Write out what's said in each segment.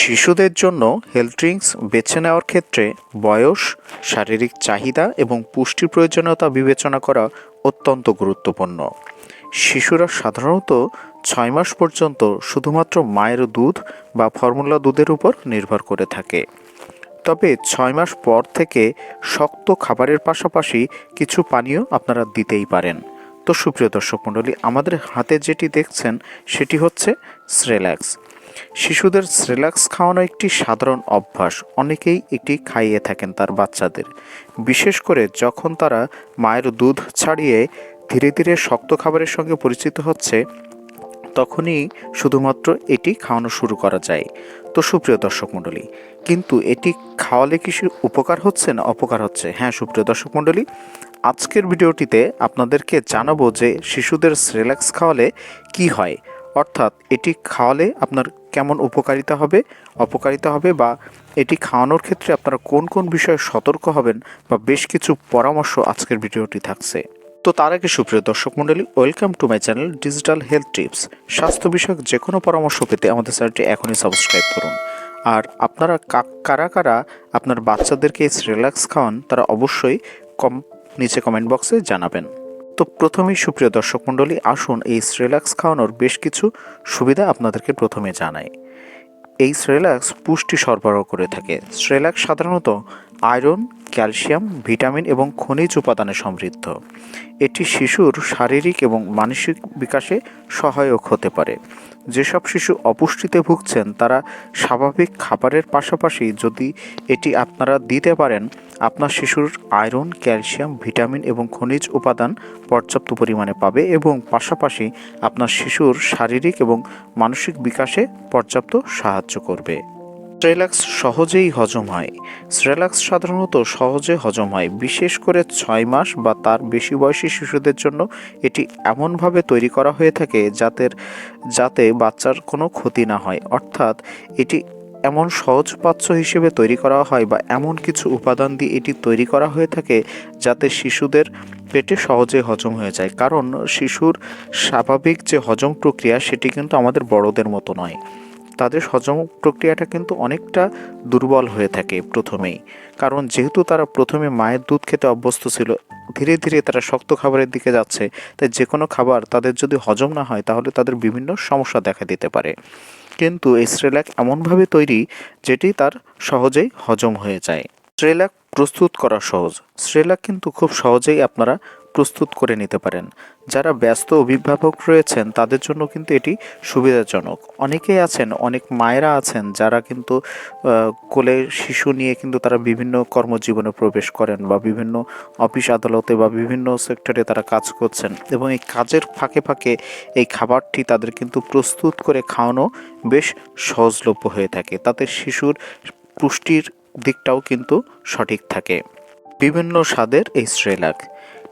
শিশুদের জন্য health drinks বেছে নেওয়ার ক্ষেত্রে বয়স, শারীরিক চাহিদা এবং পুষ্টির প্রয়োজনীয়তা বিবেচনা করা অত্যন্ত গুরুত্বপূর্ণ। শিশুরা সাধারণত ছয় মাস পর্যন্ত শুধুমাত্র মায়ের দুধ বা ফর্মুলা দুধের উপর নির্ভর করে থাকে। তবে ছয় মাস পর থেকে শক্ত খাবারের পাশাপাশি কিছু পানীয় আপনারা দিতেই পারেন। তো সুপ্রিয় দর্শক মণ্ডলী, আমাদের হাতে যেটি দেখছেন সেটি হচ্ছে স্রেল্যাক্স শিশুদের স্রেলাক্স খাওয়ানো একটি সাধারণ অভ্যাস। অনেকেই এটি খাইয়ে থাকেন তার বাচ্চাদের। বিশেষ করে যখন তারা মায়ের দুধ ছাড়িয়ে ধীরে ধীরে শক্ত খাবারের সঙ্গে পরিচিত হচ্ছে, তখনই শুধুমাত্র এটি খাওয়ানো শুরু করা যায়। তো সুপ্রিয় দর্শক মণ্ডলী, কিন্তু এটি খাওয়ালে কি উপকার হচ্ছে না অপকার হচ্ছে? হ্যাঁ সুপ্রিয় দর্শক মণ্ডলী, আজকের ভিডিওটিতে আপনাদেরকে জানাব যে শিশুদের স্রেলাক্স খাওয়ালে কি হয়। অর্থাৎ এটি খাওয়ালে আপনার কেমন উপকারিতা হবে, অপকারিতা হবে বা এটি খাওয়ানোর ক্ষেত্রে আপনারা কোন কোন বিষয়ে সতর্ক হবেন বা বেশ কিছু পরামর্শ আজকের ভিডিওটি থাকছে। তো তার আগে সুপ্রিয় দর্শক মণ্ডলী, welcome to my channel digital health tips. স্বাস্থ্য বিষয়ক যে কোনো পরামর্শ পেতে আমাদের চ্যানেলটি এখনই সাবস্ক্রাইব করুন। আর আপনারা কারা কারা আপনার বাচ্চাদেরকে রিল্যাক্স খাওয়ান, তারা অবশ্যই কম, নিচে কমেন্ট বক্সে জানাবেন। তো প্রথমেই সুপ্রিয় দর্শক মণ্ডলী, আসুন এই শ্রেলাক্স খাওয়ানোর বেশ কিছু সুবিধা আপনাদেরকে প্রথমে জানাই। এই শ্রেলাক্স পুষ্টি সরবরাহ করে থাকে। শ্রেলাক্স সাধারণত আয়রন ক্যালসিয়াম, ভিটামিন এবং খনিজ উপাদানে সমৃদ্ধ। এটি শিশুর শারীরিক এবং মানসিক বিকাশে সহায়ক হতে পারে। যেসব শিশু অপুষ্টিতে ভুগছেন, তারা স্বাভাবিক খাবারের পাশাপাশি যদি এটি আপনারা দিতে পারেন, আপনার শিশুর আয়রন, ক্যালসিয়াম, ভিটামিন এবং খনিজ উপাদান পর্যাপ্ত পরিমাণে পাবে এবং পাশাপাশি আপনার শিশুর শারীরিক এবং মানসিক বিকাশে পর্যাপ্ত সাহায্য করবে। স্ট্রেলাক্স সহজেই হজম হয় স্ট্রেলাক্স সাধারণত সহজে হজম হয় বিশেষ করে ছয় মাস বা তার বেশি বয়সী শিশুদের জন্য এটি এমনভাবে তৈরি করা হয়ে থাকে যাতে যাতে বাচ্চার কোনো ক্ষতি না হয়। অর্থাৎ এটি এমন সহজপাচ্য হিসেবে তৈরি করা হয় বা এমন কিছু উপাদান দিয়ে এটি তৈরি করা হয়ে থাকে যাতে শিশুদের পেটে সহজে হজম হয়ে যায়। কারণ শিশুর স্বাভাবিক যে হজম প্রক্রিয়া সেটি কিন্তু আমাদের বড়দের মতো নয়। তাদের হজম প্রক্রিয়াটা কিন্তু অনেকটা দুর্বল হয়ে থাকে প্রথমেই। কারণ যেহেতু তারা প্রথমে মায়ের দুধ খেতে অভ্যস্ত ছিল, ধীরে ধীরে তারা শক্ত খাবারের দিকে যাচ্ছে, তাই যে কোনো খাবার তাদের যদি হজম না হয় তাহলে তাদের বিভিন্ন সমস্যা দেখা দিতে পারে। কিন্তু এই স্ট্রেলাক এমনভাবে তৈরি যেটি তার সহজেই হজম হয়ে যায়। স্ট্রেলাক প্রস্তুত করা সহজ। স্ট্রেলাক কিন্তু খুব সহজেই আপনারা প্রস্তুত করে নিতে পারেন। যারা ব্যস্ত অভিভাবক রয়েছেন, তাদের জন্য কিন্তু এটি সুবিধাজনক। অনেকেই আছেন, অনেক মায়েরা আছেন, যারা কিন্তু কোলে শিশু নিয়ে কিন্তু তারা বিভিন্ন কর্মজীবনে প্রবেশ করেন বা বিভিন্ন অফিস আদালতে বা বিভিন্ন সেক্টরে তারা কাজ করছেন এবং এই কাজের ফাঁকে ফাঁকে এই খাবারটি তাদের কিন্তু প্রস্তুত করে খাওয়ানো বেশ সহজলভ্য হয়ে থাকে। তাতে শিশুর পুষ্টির দিকটাও কিন্তু সঠিক থাকে। বিভিন্ন স্বাদের এই শ্রেলাক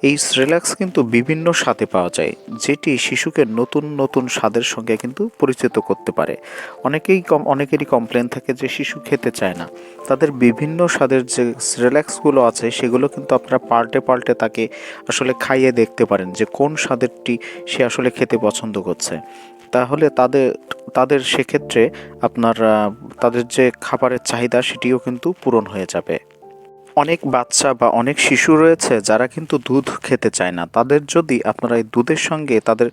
এই শ্রেলাক্স কিন্তু বিভিন্ন স্বাদে পাওয়া যায়, যেটি শিশুকে নতুন নতুন স্বাদের সঙ্গে কিন্তু পরিচিত করতে পারে। অনেকেই কম, অনেকেরই কমপ্লেন থাকে যে শিশু খেতে চায় না। তাদের বিভিন্ন স্বাদের যে শ্রেলাক্সগুলো আছে, সেগুলো কিন্তু আপনারা পাল্টে পাল্টে তাকে আসলে খাইয়ে দেখতে পারেন যে কোন স্বাদেরটি সে আসলে খেতে পছন্দ করছে। তাহলে তাদের তাদের সেক্ষেত্রে আপনার, তাদের যে খাবারের চাহিদা, সেটিও কিন্তু পূরণ হয়ে যাবে। অনেক বাচ্চা বা অনেক শিশু রয়েছে যারা কিন্তু দুধ খেতে চায় না। তাদের যদি আপনারা এই দুধের সঙ্গে তাদের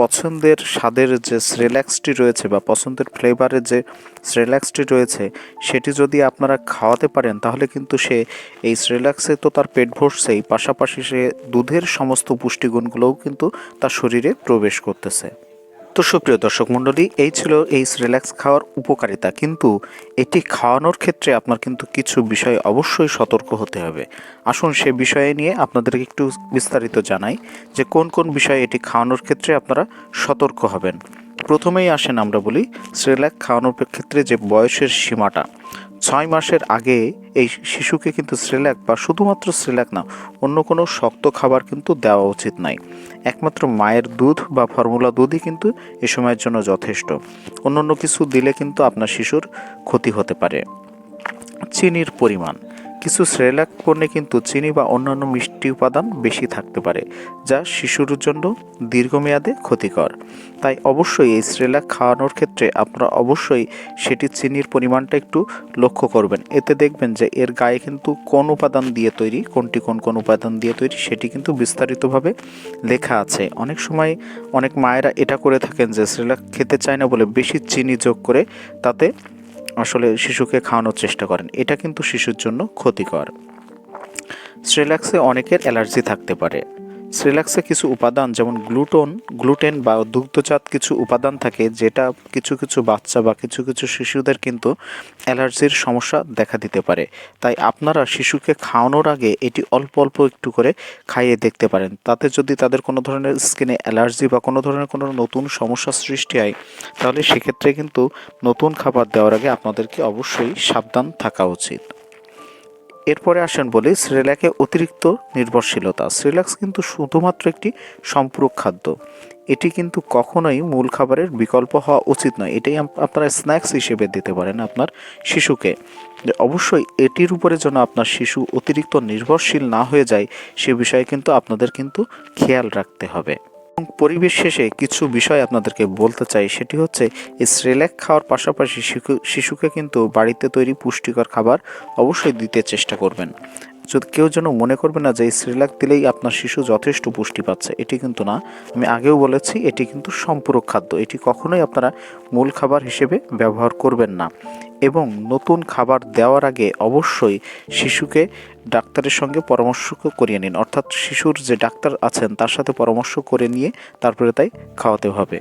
পছন্দের স্বাদের যে স্রেল্যাক্সটি রয়েছে বা পছন্দের ফ্লেভারের যে স্রেল্যাক্সটি রয়েছে, সেটি যদি আপনারা খাওয়াতে পারেন, তাহলে কিন্তু সে এই স্রেল্যাক্সে তো তার পেট ভরছেই, পাশাপাশি সে দুধের সমস্ত পুষ্টিগুণগুলোও কিন্তু তার শরীরে প্রবেশ করতেছে। তো সুপ্রিয় দর্শক মণ্ডলী, এই ছিল এই রিল্যাক্স খাওয়ার উপকারিতা। কিন্তু এটি খাওয়ানোর ক্ষেত্রে আপনার কিন্তু কিছু বিষয় অবশ্যই সতর্ক হতে হবে। আসুন সে বিষয়ে নিয়ে আপনাদেরকে একটু বিস্তারিত জানাই যে কোন কোন বিষয়ে এটি খাওয়ানোর ক্ষেত্রে আপনারা সতর্ক হবেন। প্রথমেই আসেন আমরা বলি শ্রেলাক খাওয়ানোর ক্ষেত্রে যে বয়সের সীমাটা। ছয় মাসের আগে এই শিশুকে কিন্তু স্রেলাক বা শুধুমাত্র স্রেলাক না, অন্য কোনো শক্ত খাবার কিন্তু দেওয়া উচিত নয়। একমাত্র মায়ের দুধ বা ফর্মুলা দুধই কিন্তু এ সময়ের জন্য যথেষ্ট। অন্য কিছু দিলে কিন্তু আপনার শিশুর ক্ষতি হতে পারে। চিনির পরিমাণ। কিছু সেরেলাক পণ্যে কিন্তু চিনি বা অন্যান্য মিষ্টি উপাদান বেশি থাকতে পারে, যা শিশুর জন্য দীর্ঘমেয়াদে ক্ষতিকর। তাই অবশ্যই এই সেরেলাক খাওয়ানোর ক্ষেত্রে আপনারা অবশ্যই সেটি চিনির পরিমাণটা একটু লক্ষ্য করবেন। এতে দেখবেন যে এর গায়ে কিন্তু কোন উপাদান দিয়ে তৈরি, কোনটি কোন কোন উপাদান দিয়ে তৈরি সেটি কিন্তু বিস্তারিতভাবে লেখা আছে। অনেক সময় অনেক মায়েরা এটা করে থাকেন যে সেরেলাক খেতে চায় না বলে বেশি চিনি যোগ করে তাতে আসলে শিশুকে খাওয়ানোর চেষ্টা করেন। এটা কিন্তু শিশুর জন্য ক্ষতিকর। স্ট্রেলাক্সে অনেকের অ্যালার্জি থাকতে পারে। স্ট্রেলাক্সে কিছু উপাদান, যেমন গ্লুটন, গ্লুটেন বা দুগ্ধজাত কিছু উপাদান থাকে, যেটা কিছু কিছু বাচ্চা বা কিছু কিছু শিশুদের কিন্তু অ্যালার্জির সমস্যা দেখা দিতে পারে। তাই আপনারা শিশুকে খাওয়ানোর আগে এটি অল্প অল্প একটু করে খাইয়ে দেখতে পারেন। তাতে যদি তাদের কোনো ধরনের স্কিনে অ্যালার্জি বা কোনো ধরনের কোনো নতুন সমস্যা সৃষ্টি হয়, তাহলে সেক্ষেত্রে কিন্তু নতুন খাবার দেওয়ার আগে আপনাদেরকে অবশ্যই সাবধান থাকা উচিত। এরপরে আসেন বলি শ্রেলাকে অতিরিক্ত নির্ভরশীলতা। শ্রেলাক্স কিন্তু শুধুমাত্র একটি সম্পূরক খাদ্য। এটি কিন্তু কখনোই মূল খাবারের বিকল্প হওয়া উচিত নয়। এটাই আপনারা স্ন্যাক্স হিসেবে দিতে পারেন আপনার শিশুকে। অবশ্যই এটির উপরে যেন আপনার শিশু অতিরিক্ত নির্ভরশীল না হয়ে যায়, সে বিষয়ে কিন্তু আপনাদের কিন্তু খেয়াল রাখতে হবে। পরিবেশ শেষে কিছু বিষয় আপনাদেরকে বলতে চাই। সেটি হচ্ছে, এই শ্রেলেক খাওয়ার পাশাপাশি শিশু শিশুকে কিন্তু বাড়িতে তৈরি পুষ্টিকর খাবার অবশ্যই দিতে চেষ্টা করবেন। কেউ যেন মনে করবে না যে এই স্রেলাক দিলেই আপনার শিশু যথেষ্ট পুষ্টি পাচ্ছে, এটি কিন্তু না। আমি আগেও বলেছি, এটি কিন্তু সম্পূরক খাদ্য। এটি কখনোই আপনারা মূল খাবার হিসেবে ব্যবহার করবেন না। এবং নতুন খাবার দেওয়ার আগে অবশ্যই শিশুকে ডাক্তারের সঙ্গে পরামর্শ করিয়ে নিন। অর্থাৎ শিশুর যে ডাক্তার আছেন, তার সাথে পরামর্শ করে নিয়ে তারপরে তাই খাওয়াতে হবে।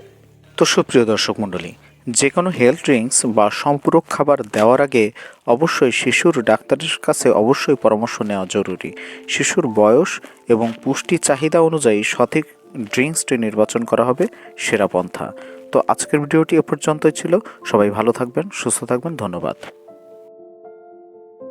তো সুপ্রিয় দর্শক মণ্ডলী যে কোনো হেলথ ড্রিঙ্কস বা সম্পূরক খাবার দেওয়ার আগে অবশ্যই শিশুর ডাক্তারের কাছে অবশ্যই পরামর্শ নেওয়া জরুরি। শিশুর বয়স এবং পুষ্টি চাহিদা অনুযায়ী সঠিক ড্রিঙ্কসটি নির্বাচন করা হবে সেরা পন্থা। তো আজকের ভিডিওটি এ পর্যন্তই ছিল। সবাই ভালো থাকবেন, সুস্থ থাকবেন, ধন্যবাদ।